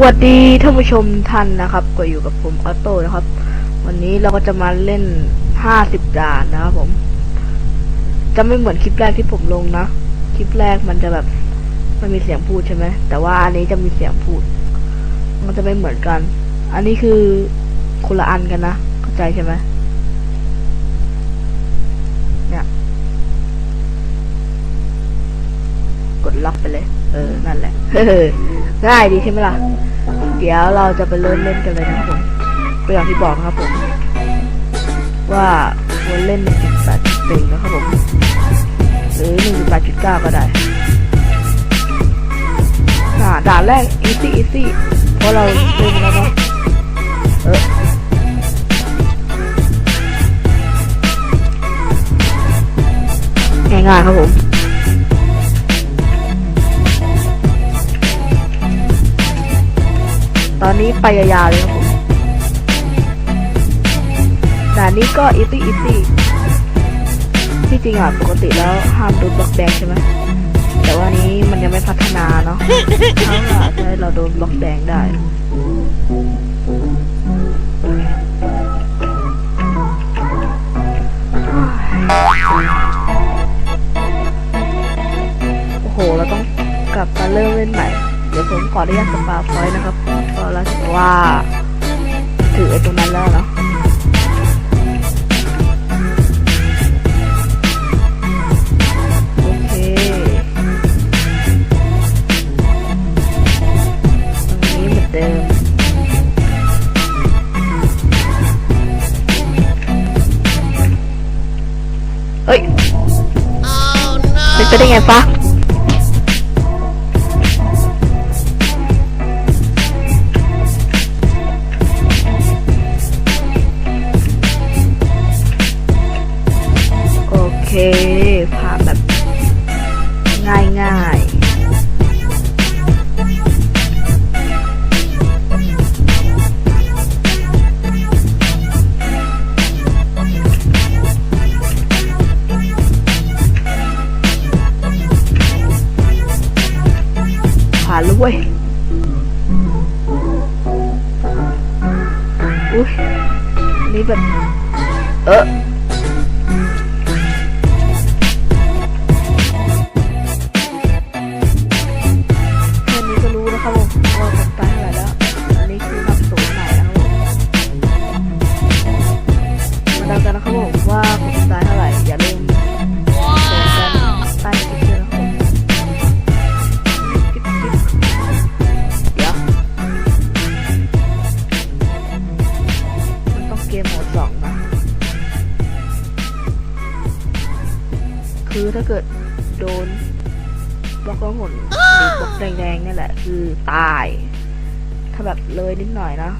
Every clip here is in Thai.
สวัสดีท่านผู้ชมท่านนะครับ ก็อยู่กับผมออโต้นะครับ วันนี้เราก็จะมาเล่น 50 ด่านนะครับผม จะไม่เหมือนคลิปแรกที่ผมลงนะ คลิปแรกมันจะแบบมันมีเสียงพูดใช่ไหม แต่ว่าอันนี้จะมีเสียงพูด มันจะไม่เหมือนกัน อันนี้คือคนละอันกันนะ เข้าใจใช่ไหมเนี่ย กดล็อกไปเลย เออ นั่นแหละง่ายดีใช่ไหมล่ะ เดี๋ยวเราจะไปเริ่มเล่นกันเลยนะครับผมก็อย่างที่บอกนะครับผม ว่าควรเล่น 1.8.1นะครับผม หรือ 1.8.9 ก็ได้อ่าด่านแรก easy easy เพราะเราเล่นแล้วเนาะเออง่ายๆครับผม อนนี้ไปยาวๆเลยครับผมด่านนี้ก็อีซี่อีซี่ที่จริงอะปกติแล้วห้ามโดนบล็อกแดงใช่ไหมแต่ว่านี้มันยังไม่พัฒนาเนาะเขาอาจจะให้เราโดนบล็อกแดงได้โอ้โห เราต้องกลับมาเริ่มเล่นใหม่ ผมขออนุญาตสปาพอยต์นะครับเพราะเราถือว่าถือไอ้ตรงนั้นแล้วเนาะโอเคตรงนี้เหมือนเดิมเฮ้ยเป็นไปได้ไงปะ กล่องหนหรือบล็อกแดงๆนี่แหละ คือตาย ถ้าแบบเลยนิดหน่อยนะ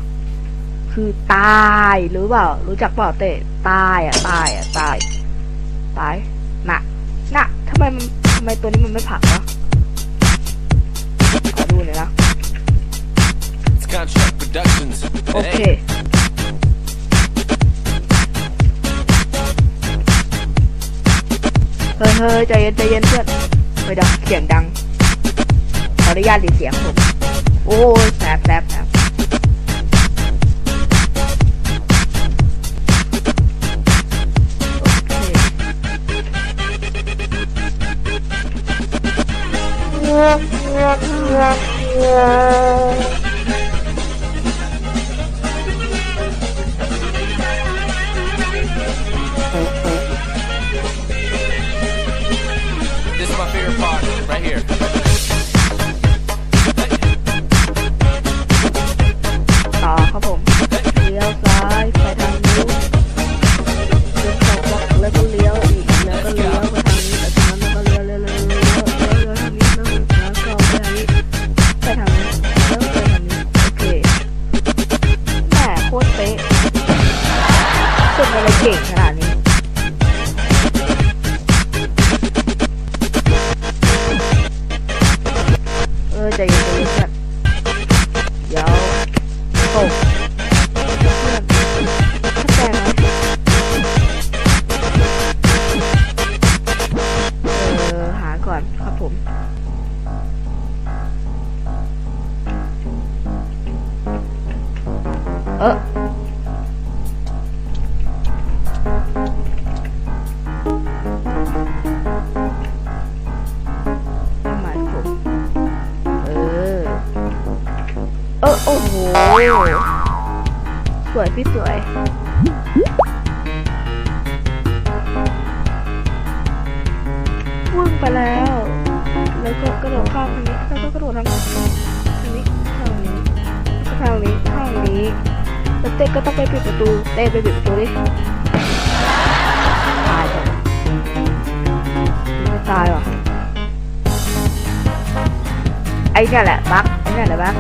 คือตายรู้เปล่า รู้จักเปล่าเตะตายอะตายอะตาย ตายน่ะน่ะทำไมมันทำไมตัวนี้มันไม่ผลักวะขอดูหน่อยนะ It's Contract Productions. โอเค Hey, เฮ้ยเฮ้ยใจเย็นใจเย็นเพื่อน ไม่ดังเสียงดัง ขออนุญาตดีเสียงผม โอ้ยแสบแสบแสบโอเค right here. 这个。 สวยพี่สวยวิ่งไปแล้ว แล้วก็กระโดดข้ามทางนี้ แล้วก็กระโดดทางนี้ทางนี้ทางนี้แล้วทางนี้ทางนี้แล้วเต้ก็ต้องไปปิดประตู เต้ไปปิดประตูดิตายจ้ะตายว่ะไอ้นี่แหละบั๊กไอ้นี่แหละบั๊ก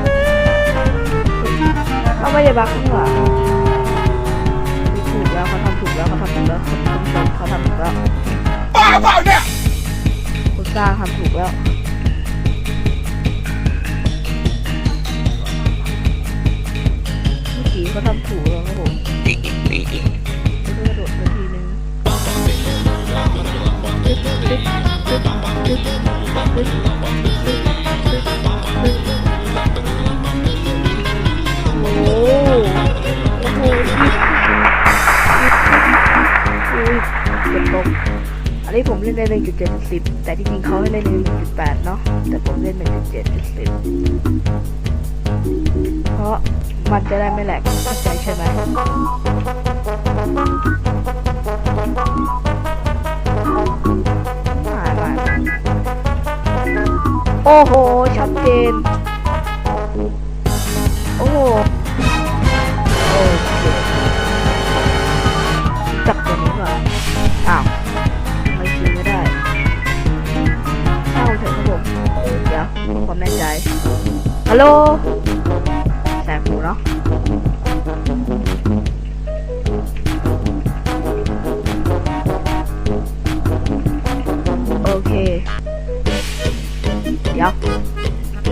เขาไม่ได้บั๊กนี่หว่าถูกแล้วเขาทำถูกแล้วเขาทำถูกแล้วคุณผู้ชมเขาทำถูกแล้วบ้าเปล่าเนี่ยคุณสร้างทำถูกแล้วเมื่อกี้เขาทำถูกแล้วครับผมแล้วก็กระโดดไปทีนึงโม อันนี้ผมเล่นได้หนึ่งจุดเจ็ดสิบแต่ที่จริงเขาให้เล่นหนึ่ดแปดเนาะ แต่ผมเล่นหนึ่งจุดเจ็ดสิบเพราะมันจะได้ไม่แหลกใจใช่ไหมโอ้โห ชัดเจน โอ้โห อ้าวไม่ซื้อไม่ได้เข้าเถอะครับผมเดี๋ยวความแน่ใจฮัลโหลแสบหูเนาะโอเค เดี๋ยว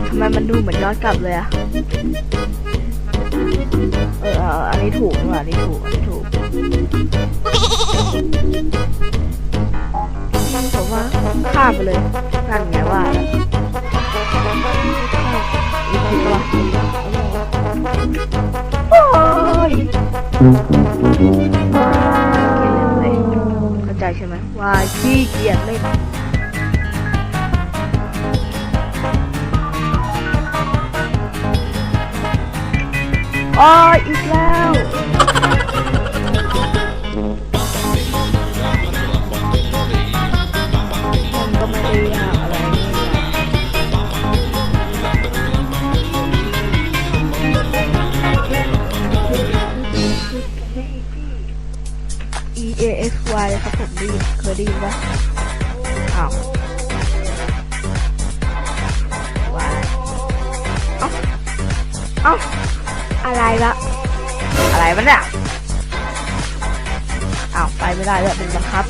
ทำไมมันดูเหมือนย้อนกลับเลยอะเอออันนี้ถูกนี่หว่าอันนี้ถูก อันนี้ถูก ผมว่าข้ามไปเลยนั่นไงว่าแล้วอีกทีก็ว่าโอ้ยเข้าใจใช่ไหมว่าขี้เกียจเล่นโอ้ยอีกแล้ว A S Y เลยครับผมด้ยินเคยด้ยินปะอ้าววายเอ้าเอ้าอะไรละอะไรวะเนี่ยอ้าวไปไม่ได้เลยเป็นบังคับ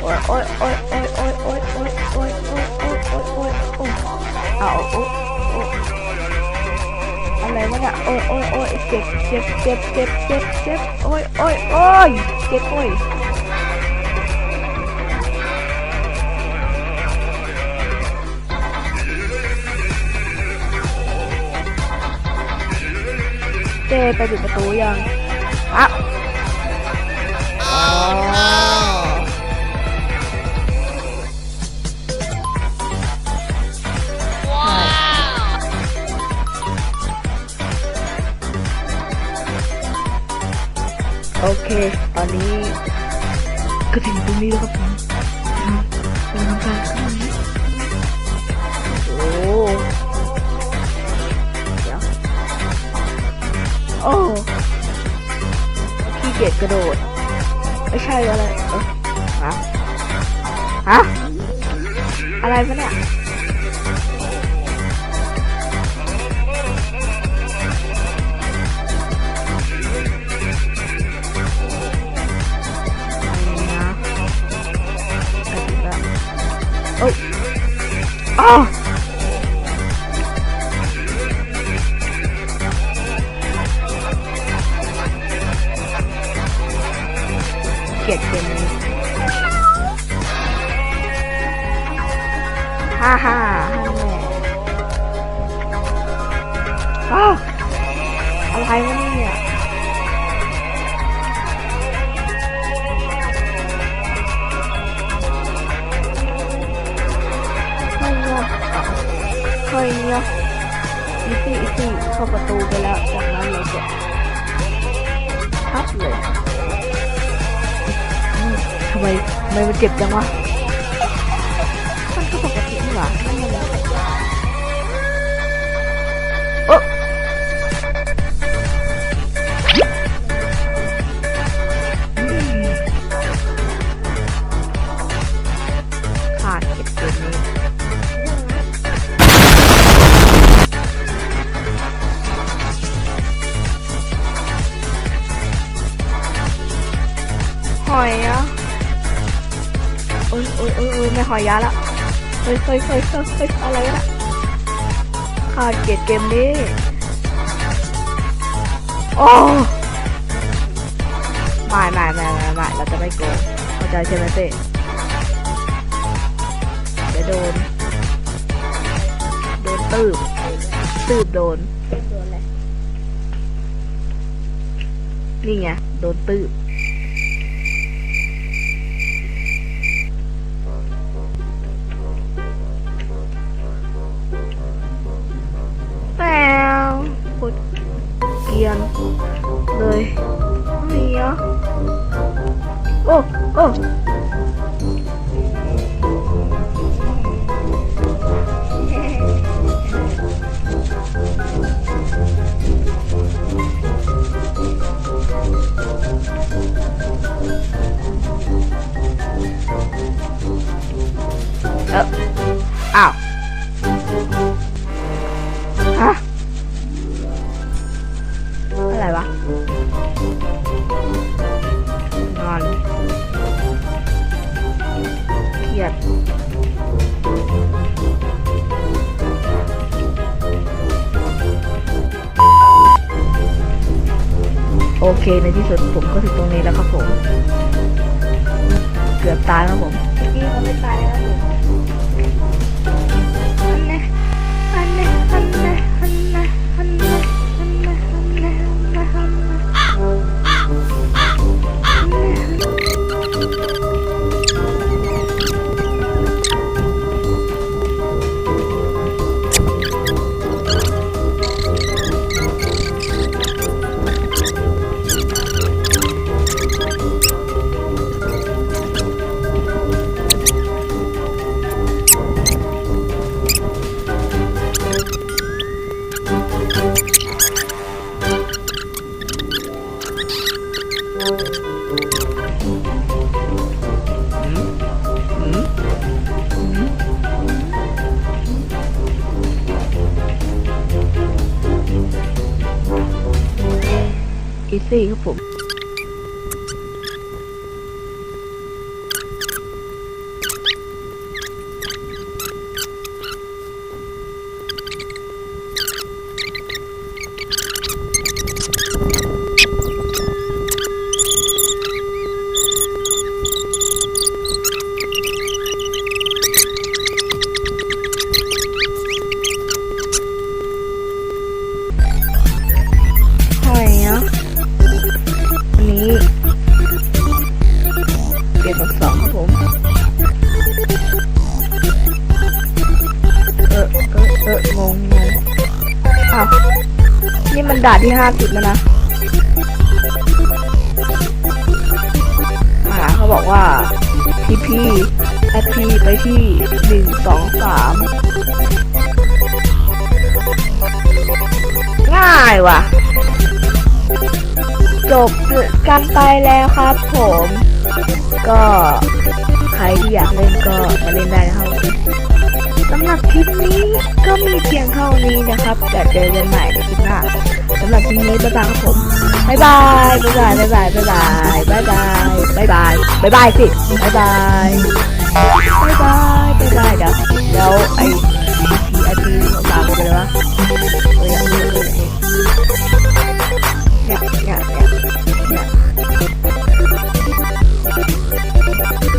โอ้ยโอ้ยโอ้ยโอ้ยโอ้ยโอ้ยโอ้ยโอ้ยโอ้ยโอ้ยโอ้ยโอ้ยโอ้ยเอาโอ้ยโอะไรวะเนี่ยโอ้ยโอ้ยโอ้ยเจ็บเจ็บเจ็บเจ็บเจ็บเจ็บโอ้ยโอ้ยโอ้ยเจ็บโอ้ยเจไปปิดประตูยังอะ ก็ถึงตรงนี้แล้วครับผมเป็นทางการขึ้นนี้โอ้เดี๋ยวโอ้ขี้เกียจกระโดด ไม่ใช่อะไรเออฮะฮะอะไรปะเนี่ย Oh! เข้าประตูไปแล้วจากนั้นเราจะพับเลยทำไมทำไมมันเจ็บจังวะ ยไม่หอยยาละเฮ้ยเฮ้ยเฮ้ยเฮ้ยเฮ้ยอะไรอะขาดเกลียดเกมนี้โอ้ไม่ไม่ไม่ไม่ไม่เราจะไม่โกงเข้าใจใช่ไหมเต้เดี๋ยวโดน โดนตืบตืบโดน นี่ไง โดนตืบ rồi gì á? ô ô โอเคในที่สุดผมก็ถึงตรงนี้แล้วครับผม เกือบตายแล้วผม พี่กี้เขาไม่ตายแล้ว cái gì hả phụng? ที่ห้าสิบแล้วนะอ่าเขาบอกว่าพี่พี่แอดพี่ไปที่หนึ่งสองสามง่ายว่ะ จบกันไปแล้วครับผม ก็ใครที่อยากเล่นก็มาเล่นได้นะครับสำหรับคลิปนี้ก็มีเพียงเท่านี้นะครับแต่เจอกันใหม่ในคลิปหน้า สำหรับคลิปนี้บ๊ายบายครับผมบ๊ายบายบ๊ายบายบ๊ายบายบ๊ายบายบ๊ายบายบ๊ายบายบ๊ายบายสิบ๊ายบายบ๊ายบายบ๊ายบายเดี๋ยวเดี๋ยวไอทีไอทีของตามไปเลยวะเอออย่างนี้เออยเนี่ยเนี่ยเนี่ย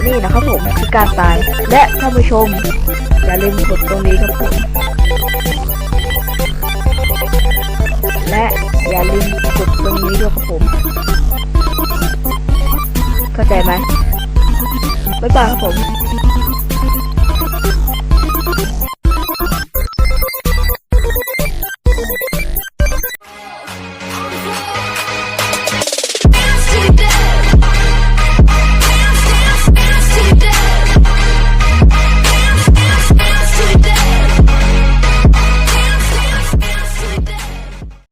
นี่นะครับผมคือการตายและท่านผู้ชมอย่าลืมกดตรงนี้ครับผม และอย่าลืมกดตรงนี้ด้วยครับผม เข้าใจไหมบ๊ายบายครับผม